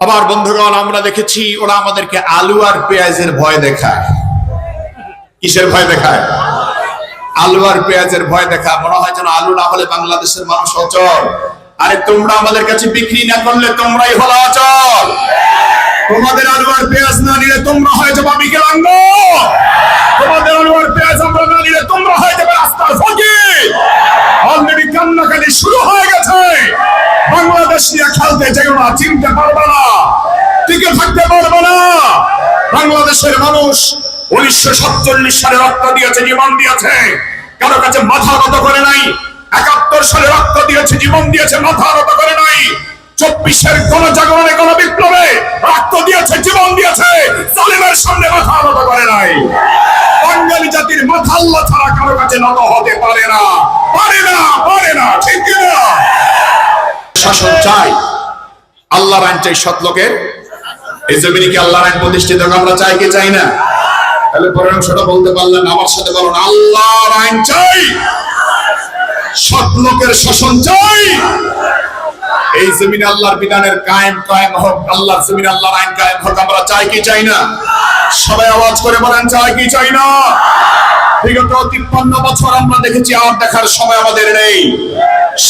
আবার বন্ধুগণ, আমরা দেখেছি ওরা আমাদেরকে আলু আর পেঁয়াজের ভয় দেখায়। কিসের ভয় দেখায়? আলু আর পেঁয়াজের ভয় দেখা মনে হয় যেন আলু না হলে বাংলাদেশের মানুষ অচল। আরে তোমরা আমাদের কাছে বিক্রি না করলে তোমরাই হলো অচল। তোমাদের আলু আর পেঁয়াজ না নিলে তোমরা হয়ে যাবে বিকলাঙ্গ খেলতে যেও না, চিনতে পারবে না। টিকে থাকতে পারবে না। বাংলাদেশের মানুষ উনিশশো সাতচল্লিশ সালে রক্ত দিয়েছে, জীবন দিয়েছে। কারও কাছে মাথা নত করে নাই, একাত্তর সালে রক্ত দিয়েছে, জীবন দিয়েছে, মাথা নত করে নাই। চব্বিশের গণজাগরণে গণ বিপ্লবে রক্ত দিয়েছে, জীবন দিয়েছে, জালিমের সামনে মাথা নত করে নাই। বাঙালি জাতির মাথা আল্লাহ ছাড়া কারও কাছে নত হতে পারে না। পারে না পারে না, ঠিক কিনা? শাসন চাই। আল্লাহর আইন চাই সৎ লোকের। এই জমিনে কি আল্লাহর আইন প্রতিষ্ঠিত আমরা চাই কি চাই না? তাহলে পরের অংশটা বলতে পারলেন আমার সাথে বলুন আল্লাহর আইন চাই। সৎ লোকের শাসন চাই। এই জমিনে আল্লাহর বিধানের কায়েম কায়েম হোক, আল্লাহর জমিনে আল্লাহর আইন কায়েম হোক, আমরা চাই কি চাই না? সবাই আওয়াজ করে বলেন, চাই কি চাই না? বিগত তিপ্পান্ন বছর আমরা দেখেছি, আর দেখার সময় আমাদের নেই।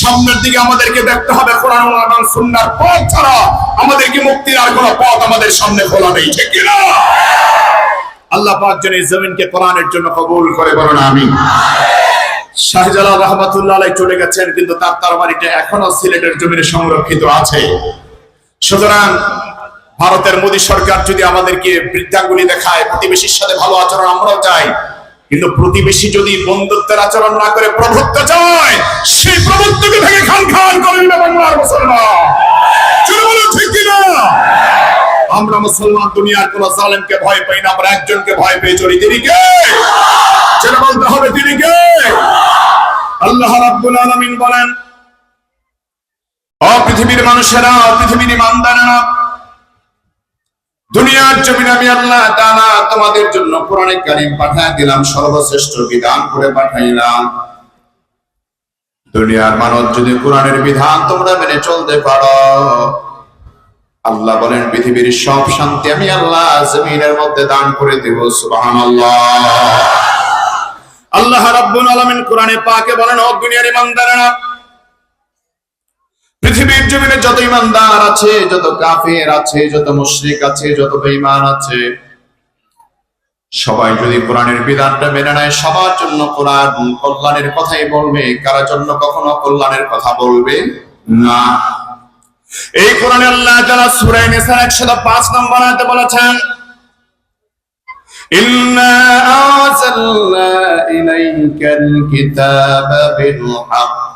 সামনের দিকে আমাদেরকে দেখতে হবে কোরআন এবং সুন্নাহর পথ ছাড়া। আমাদেরকে মুক্তির আর কোনো পথ আমাদের সামনে খোলা নেই, ঠিক আল্লাহ পাক এই জমিনকে কোরআনের জন্য কবুল করে বলেন আমি শাহজালাল চলে গেছেন, কিন্তু তার তরবারিটা এখনও সিলেটের জমিনে সংরক্ষিত আছে। সুতরাং ভারতের মোদী সরকার যদি আমাদেরকে বৃদ্ধাঙ্গুলি দেখায়, প্রতিবেশীর সাথে ভালো আচরণ আমরাও চাই। কিন্তু প্রতিবেশী যদি বন্ধুত্বের আচরণ না করে প্রভুত্ব চায়, সেই প্রভুত্বকে ভেঙে খান খান করে দিবে বাংলার মুসলমান। বলুন, ঠিক কিনা আমরা মুসলমান দুনিয়ার কোন জালেমকে ভয় পাই না, আমরা একজনকে ভয় পেয়ে চলি। তিনি কে? সেটা বলতে হবে, তিনি কে? আল্লাহ রাব্বুল আলামিন বলেন ও পৃথিবীর মানুষেরা, পৃথিবীর ইমানদারেরা দুনিয়ার জমিনে আমি আল্লাহ তাআলা তোমাদের জন্য কোরআনে কারীম পাঠায় দিলাম, সর্বশ্রেষ্ঠ বিধান করে পাঠাইলাম। দুনিয়ার মানব যদি কোরআনের বিধান তোমরা মেনে চলতে পারো, আল্লাহ বলেন, পৃথিবীর সব শান্তি আমি আল্লাহ জমিনের মধ্যে দান করে দেব, সুবহানাল্লাহ। আল্লাহ রাব্বুল আলামিন কোরআনে পাকে বলেন, ও দুনিয়ার ইমানদারেরা পৃথিবীর জমিনে যত ইমানদার আছে, যত কাফের আছে, যত মুশরিক আছে, যত বেঈমান আছে, সবাই যদি কোরআনের বিধানটা মেনে নেয়, সবার জন্য কোরআন কল্যাণের কথাই বলবে। কারা জন্য কখনো কল্যাণের কথা বলবে না। এই কোরআনে আল্লাহ তাআলা সূরা নিসার 105 নম্বর আয়াতে বলেছেন, ইন্না আনজালনা ইলাইকাল কিতাবা বিল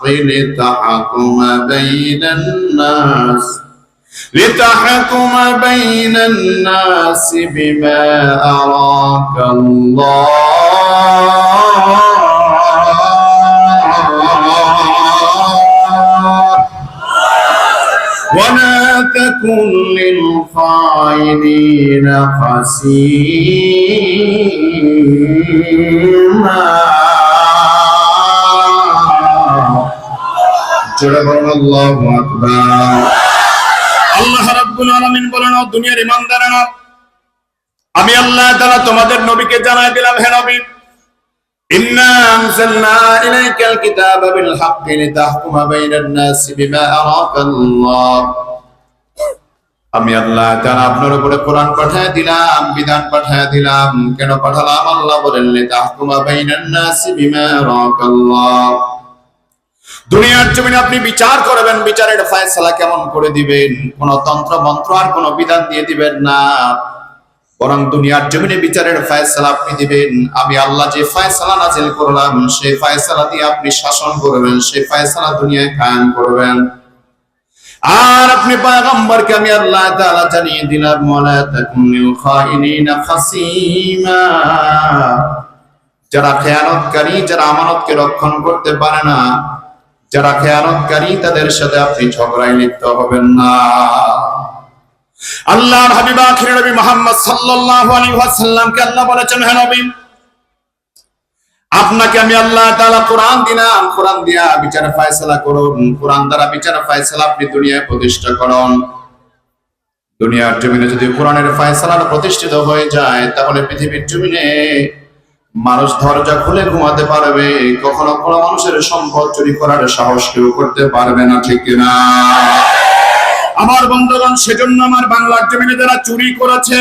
الحق لتحكم بين الناس لتحكم بين الناس بما أراك الله. ولا تكن للخائنين خسيما. বলুন, আল্লাহু আকবার। আল্লাহ রাব্বুল আলামিন বলেন, ও দুনিয়ার আমি আল্লাহ তাআলা তোমাদের নবীকে জানাই দিলাম, হে নবী। ইন্না আনজালনা ইলাইকাল কিতাবা বিল হাক্কি লিতাহকুমা বাইনান বিমা আরাকাল্লাহ আমি আল্লাহ তাআলা আপনার উপরে কোরআন পাঠায় দিলাম, বিধান পাঠায় দিলাম। কেন পাঠালাম? আল্লাহ বলেন, লিতাহকুমা বাইনান নাসি বিমা আরাকাল্লাহ দুনিয়ার জমিনে আপনি বিচার করবেন, বিচারের ফয়সালা কেমন করে দিবেন? কোন তন্ত্র, মন্ত্র আর কোন বিধান দিয়ে দিবেন না। বরং দুনিয়ার জমিনে বিচারের ফয়সালা আপনি দিবেন। আমি আল্লাহ যে ফয়সালা নাজিল করলাম, সেই ফয়সালা দিয়ে আপনি শাসন করবেন, সেই ফয়সালা দুনিয়ায় কায়েম করবেন। আর আপনি পয়গম্বরকে আমি আল্লাহ তাআলা জানিয়ে দিলাম, ওয়ালা তাকুনিল খাইনিনা খাসিমা। যারা খেয়ানতকারী, যারা আমানতকে রক্ষণ করতে পারে না যারা খেয়ানতকারী, তাদের সাথে আপনি ঝগড়ায় লিপ্ত হবেন না। আল্লাহর হাবিব আখির নবী মুহাম্মদ সাল্লাল্লাহু আলাইহি ওয়াসাল্লামকে আল্লাহ বলেছেন, হে নবী, আপনাকে আমি আল্লাহ তাআলা কোরআন দিলাম। কোরআন দিয়া বিচার ফয়সালা করুন। কোরআন দ্বারা বিচার ফয়সালা আপনি দুনিয়ায় প্রতিষ্ঠা করুন। দুনিয়ার জমিনে যদি কোরআনের ফায়সালা প্রতিষ্ঠিত হয়ে যায়, তাহলে পৃথিবীর জমিনে মানুষ দরজা খুলে ঘুমাতে পারবে, কখনো কোনো মানুষের সম্পদ চুরি করার সাহস কেউ করতে পারবে না, ঠিক না আমার বন্ধুগণ, সেজন্য আমার বাংলার জমিনে যারা চুরি করেছে,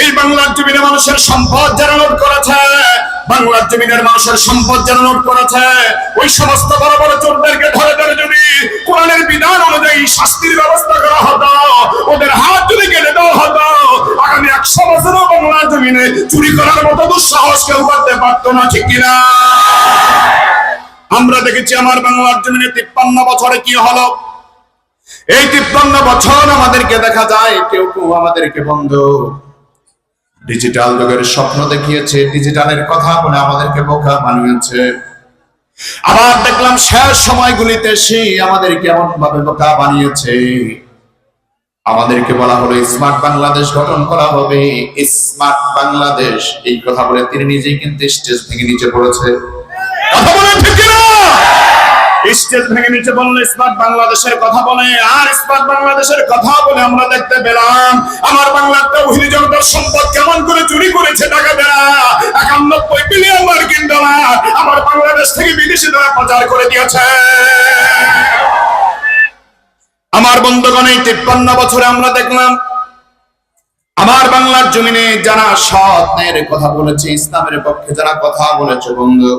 এই বাংলার জমিনে মানুষের সম্পদ যারা লুট করেছে বাংলার জমিনের মানুষের সম্পদ যেন লুট করেছে। ওই সমস্ত বড় বড় চোরদেরকে ধরে ধরে যদি কোরআনের বিধান অনুযায়ী শাস্তির ব্যবস্থা করা হতো, ওদের হাত যদি কেটে দেওয়া হতো, আগামী একশো বছরও বাংলার জমিনে চুরি করার মতো দুঃসাহস কেউ করতে পারতো না, ঠিক কিনা? আমরা দেখেছি আমার বাংলার জমিনে তিপ্পান্ন বছরে কি হলো? এই তিপ্পান্ন বছর আমাদেরকে দেখা যায়, কেউ কেউ আমাদেরকে বন্ধ। ডিজিটাল যুগের স্বপ্ন দেখিয়েছে ডিজিটালের কথা বলে আমাদেরকে বোকা বানিয়েছে। আবার দেখলাম শেষ সময়গুলিতে সে আমাদেরকে এমন ভাবে বোকা বানিয়েছে। আমাদেরকে বলা হলো, স্মার্ট বাংলাদেশ গঠন করা হবে। স্মার্ট বাংলাদেশ, এই কথা বলে তিনি নিজেই কিন্তু স্টেজ থেকে নিচে পড়েছে। কথা বলেন ঠিক কিনা? স্টেজ ভেঙে নিচে বললে স্মার্ট বাংলাদেশের কথা বলে, আর স্মার্ট বাংলাদেশের কথা বলে আমরা দেখতে পেলাম, আমার বাংলার তৌহিদি জনতার কেমন করে চুরি করেছে টাকা দেয়া একানব্বই বিলিয়ন মার্কিন ডলার আমার বাংলাদেশ থেকে বিদেশি দ্বারা পাচার করে দিয়েছে। আমার বন্ধুগণ, এই তিপ্পান্ন বছরে আমরা দেখলাম, আমার বাংলার জমিনে যারা সৎ ন্যায়ের কথা বলেছে, ইসলামের পক্ষে যারা কথা বলেছে, বন্ধু,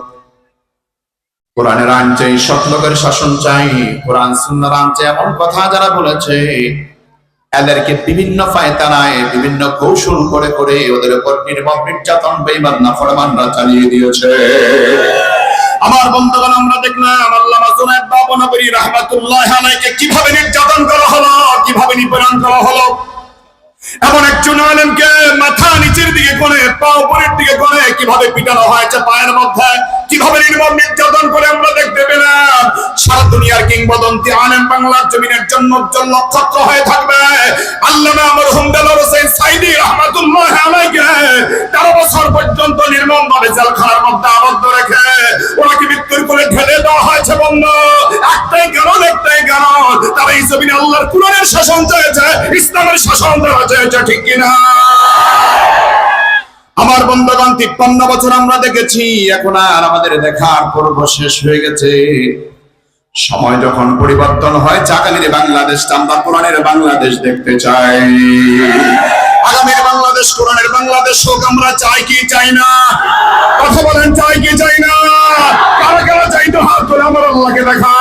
কোরআনের আইন চাই সৎ লোকের শাসন চাই, কোরআন সুন্নার আইন চাই এমন কথা যারা বলেছে এদেরকে বিভিন্ন ফায়তানায়, বিভিন্ন কৌশল করে করে ওদের উপর নির্মম নির্যাতন বেইমান না ফরমানরা চালিয়ে দিয়েছে। আমার বন্ধুগণ, আমরা দেখলাম আল্লামা জুনায়েদ বাবনগরী রাহমাতুল্লাহ আলাইকে কীভাবে নির্যাতন করা হলো, কীভাবে নিপীড়ন করা হলো। এমন একজন আলেমকে মাথা নিচের দিকে করে পা উপরের দিকে করে কীভাবে পিটানো হয়েছে পায়ের মধ্যে? কীভাবে নির্মম নির্যাতন করে আমরা দেখতে পেলাম? সারা দুনিয়ার কিংবদন্তি আলেম বাংলার জমিনের জন্য উজ্জ্বল নক্ষত্র হয়ে থাকবে। আল্লামা আমার হুমদাল হোসেন সাইদি রহমাতুল্লাহ আলাইকে তেরো বছর পর্যন্ত নির্মম ভাবে জেলখানার মধ্যে আবদ্ধ রেখে ওনাকে মৃত্যুর করে ঢেলে দেওয়া হয়েছে বন্ধ। একটাই কারণ একটাই কারণ, তারা এই জমিনে আল্লাহর কুরআনের শাসন চেয়েছে ইসলামের শাসন দেওয়া চেয়েছে ঠিক কিনা? আমার বন্ধুগণ, তিপ্পান্ন বছর আমরা দেখেছি, এখন আর আমাদের দেখার পর্ব শেষ হয়ে গেছে। সময় যখন পরিবর্তন হয় চাকালির বাংলাদেশ আমরা কোরআনের বাংলাদেশ দেখতে চাই। আগামীর বাংলাদেশ কোরআনের বাংলাদেশ হোক, আমরা চাই কি চাই না? কথা বলেন, চাই কি চাই না? কারা কারা চাই তো হাত করে আমার আল্লাহকে দেখা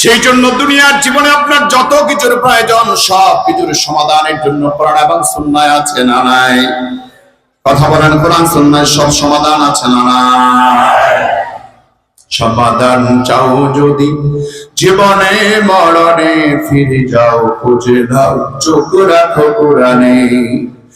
সেই জন্য দুনিয়ার জীবনে আপনার যত কিছুর প্রয়োজন, সব কিছুর সমাধানের জন্য কোরআন এবং সুন্নায় আছে না নাই? কথা বলেন, কোরআন, সুন্নায় সব সমাধান আছে না নাই? সমাধান চাও যদি জীবনে মরণে ফিরে যাও, খুঁজে দাও চোখ রাখো কোরআনে।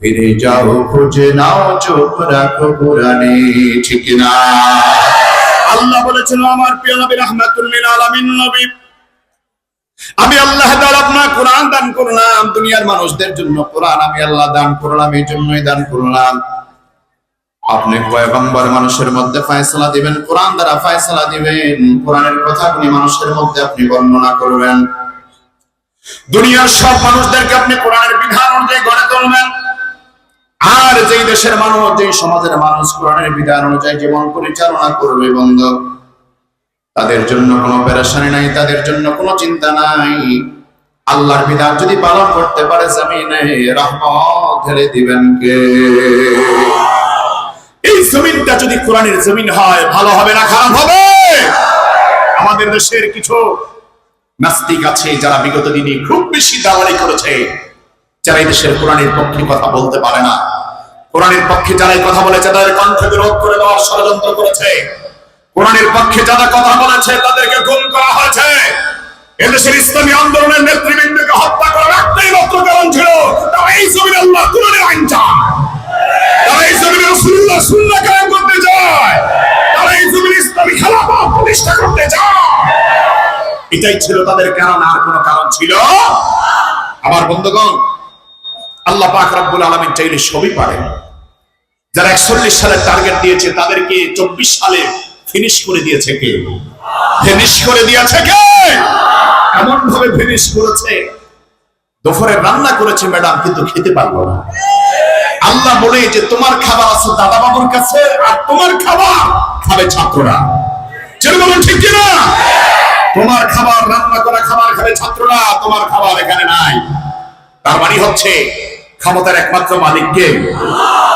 ফিরে যাও, খুঁজে নাও, চোখ রাখো কোরআনে, ঠিক না? আল্লাহ বলেছিল আমার প্রিয় নবী রাহমাতুল্লিল আলামিন নবী, আমি আল্লাহ আপনার কোরআন দান করলাম, দুনিয়ার মানুষদের জন্য কোরআন আমি আল্লাহ দান করলাম, এই জন্যই দান করলাম। আপনি পয়গম্বর মানুষের মধ্যে ফয়সালা দিবেন, কোরআন দ্বারা ফয়সালা দিবেন, কোরআনের কথাগুলি মানুষের মধ্যে আপনি বর্ণনা করবেন। দুনিয়ার সব মানুষদেরকে আপনি কোরআনের বিধান অনুযায়ী গড়ে তুলবেন। আর যেই দেশের মানুষ, যেই সমাজের মানুষ কোরআনের বিধান অনুযায়ী জীবন পরিচালনা করবে, বন্ধ, তাদের জন্য কোনো পেরেশানি নাই, তাদের জন্য কোনো চিন্তা নাই। আল্লাহর বিধান যদি পালন করতে পারে জমিনে, রহমত ঢেলে দিবেন কে? এই জমিনটা যদি কোরআনের জমিন হয়, ভালো হবে না খারাপ হবে? আমাদের দেশের কিছু নাস্তিক আছে যারা বিগত দিনে খুব বেশি দালালি করেছে। যারা এই দেশের কোরআনের পক্ষে কথা বলতে পারে না। কোরআনের পক্ষে যারা এই কথা বলেছে, তাদের কণ্ঠ বিরোধ করে দেওয়ার ষড়যন্ত্র করেছে। কোরআনের পক্ষে যারা কথা বলেছে, তাদেরকে গুম করা হয়েছে। এদেশের ইসলামী আন্দোলনের নেতৃবৃন্দকে হত্যা করার একটাই মাত্র কারণ ছিল এই আল্লাহ কোরআনের চায় তারা এই করতে যায় তারা এই জমিনে ইসলামী খেলাফত প্রতিষ্ঠা করতে যায় এটাই ছিল তাদের কারণ, আর কোনো কারণ ছিল আমার বন্ধুগণ আল্লাহ পাক রব্বুল আলামিন চাইলে সবই পারেন। যারা একচল্লিশ সালের টার্গেট দিয়েছে, তাদেরকে চব্বিশ সালে ফিনিশ করে দিয়েছে কে? ফিনিশ করে দিয়েছে কে? এমন ভাবে ফিনিশ করেছে। দুপুরে রান্না করেছে ম্যাডাম, কিন্তু খেতে পারল না। আল্লাহ বলে যে, তোমার খাবার আছে দাদা বাবুর কাছে, আর তোমার খাবার খাবে ছাত্ররা। যেরকম ঠিক কিনা তোমার খাবার, রান্না করা খাবার খাবে ছাত্ররা, তোমার খাবার এখানে নাই। তার মানে হচ্ছে ক্ষমতার একমাত্র মালিককে।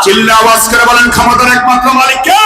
চিল্লা আওয়াজ করে বলেন ক্ষমতার একমাত্র মালিককে।